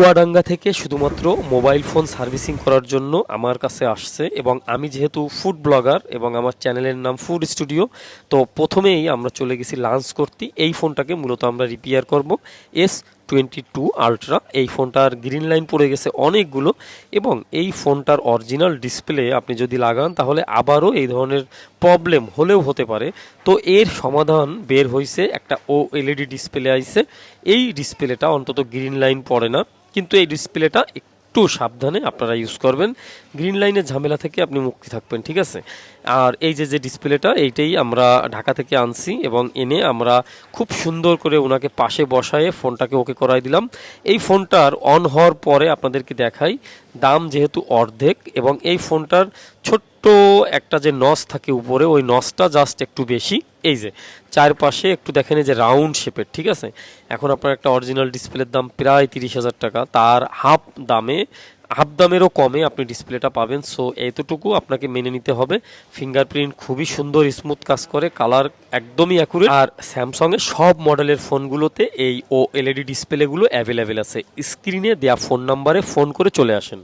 চুয়াডাঙ্গা থেকে শুধুমাত্র mobile phone servicing করার জন্য আমার কাছে আসছে এবং আমি যেহেতু ফুড ব্লগার এবং আমার চ্যানেলের নাম ফুড স্টুডিও, তো প্রথমেই আমরা চলে গেছি লাঞ্চ করতে। এই ফোনটাকে মূলত আমরা রিপেয়ার করব। এস টোয়েন্টি টু আলট্রা এই ফোনটার গ্রিন লাইন পড়ে গেছে অনেকগুলো এবং এই ফোনটার অরিজিনাল ডিসপ্লে আপনি যদি লাগান তাহলে আবারও এই ধরনের প্রবলেম হলেও হতে পারে। তো এর সমাধান বের হয়েছে একটা ও এলইডি ডিসপ্লে আইছে। এই ডিসপ্লেটা অন্তত গ্রিন লাইন পড়ে না, কিন্তু এই ডিসপ্লেটা একটু সাবধানে আপনারা ইউজ করবেন। গ্রিন লাইনের ঝামেলা থেকে আপনি মুক্তি থাকবেন, ঠিক আছে? আর এই যে যে ডিসপ্লেটা এইটাই আমরা ঢাকা থেকে আনছি এবং এনে আমরা খুব সুন্দর করে ওনাকে পাশে বসায়ে ফোনটাকে ওকে করাই দিলাম। এই ফোনটার অন হওয়ার পরে আপনাদেরকে দেখাই, দাম যেহেতু অর্ধেক এবং এই ফোনটার ছোট্ট একটা যে নস থাকে উপরে, ওই নসটা জাস্ট একটু বেশি। এই যে, চারপাশে একটু দেখেন যে রাউন্ড শেপের ঠিক আছে? এখন আপনার একটা অরিজিনাল ডিসপ্লের দাম প্রায় তিরিশ হাজার টাকা। তার হাফ দামে হাফ দামেরও কমে আপনি ডিসপ্লেটা পাবেন। সো এতটুকু আপনাকে মেনে নিতে হবে। ফিঙ্গারপ্রিন্ট খুবই সুন্দর স্মুথ কাজ করে। কালার একদমই অ্যাকুরেট আর স্যামসংয়ের সব মডেলের ফোনগুলোতে এই ও এলইডি ডিসপ্লেগুলো অ্যাভেলেবেল আছে। স্ক্রিনে দেওয়া ফোন নাম্বারে ফোন করে চলে আসেন।